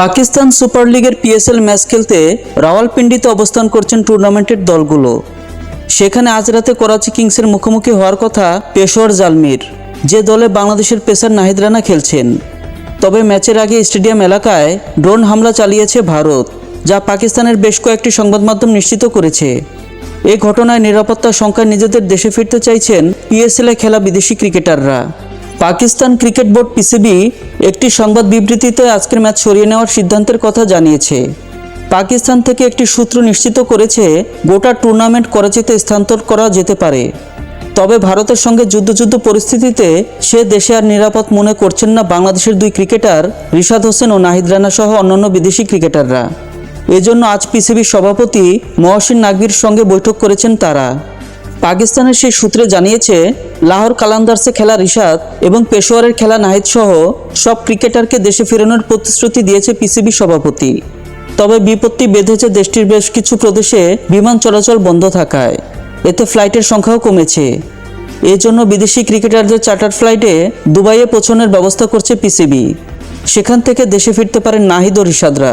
Pakistan super লিগের PSL match খেলতে রাওয়ালপিন্ডিতে অবস্থান করছেন টুর্নামেন্টের দলগুলো। সেখানে আজ রাতে করাচি কিংসের মুখোমুখি হওয়ার কথা পেশোয়ার জালমির, যে দলে বাংলাদেশের পেসার নাহিদ রানা খেলছেন। তবে ম্যাচের আগে স্টেডিয়াম এলাকায় ড্রোন হামলা চালিয়েছে ভারত, যা পাকিস্তানের বেশ কয়েকটি সংবাদ মাধ্যম নিশ্চিত করেছে। এ ঘটনায় নিরাপত্তার সংখ্যায় নিজেদের দেশে ফিরতে চাইছেন পিএসএলে খেলা বিদেশি ক্রিকেটাররা। পাকিস্তান ক্রিকেট বোর্ড পিসিবি একটি সংবাদ বিবৃতিতে আজকের ম্যাচ সরিয়ে নেওয়ার সিদ্ধান্তের কথা জানিয়েছে। পাকিস্তান থেকে একটি সূত্র নিশ্চিত করেছে, গোটা টুর্নামেন্ট করাচিতে স্থানান্তর করা যেতে পারে। তবে ভারতের সঙ্গে যুদ্ধযুদ্ধ পরিস্থিতিতে সে দেশে আর নিরাপদ মনে করছেন না বাংলাদেশের দুই ক্রিকেটার রিশাদ হোসেন ও নাহিদ রানা সহ অন্যান্য বিদেশি ক্রিকেটাররা। এজন্য আজ পিসিবির সভাপতি মহসিন নাকভির সঙ্গে বৈঠক করেছেন তারা। পাকিস্তানের সেই সূত্রে জানিয়েছে, লাহোর কালান্দার্সে খেলা রিশাদ এবং পেশোয়ারের খেলা নাহিদ সহ সব ক্রিকেটারকে দেশে ফেরানোর প্রতিশ্রুতি দিয়েছে পিসিবি সভাপতি। তবে বিপত্তি বেঁধেছে দেশটির বেশ কিছু প্রদেশে বিমান চলাচল বন্ধ থাকায়। এতে ফ্লাইটের সংখ্যাও কমেছে। এজন্য বিদেশি ক্রিকেটারদের চার্টার ফ্লাইটে দুবাইয়ে পৌঁছানোর ব্যবস্থা করছে পিসিবি। সেখান থেকে দেশে ফিরতে পারেন নাহিদ ও রিশাদরা।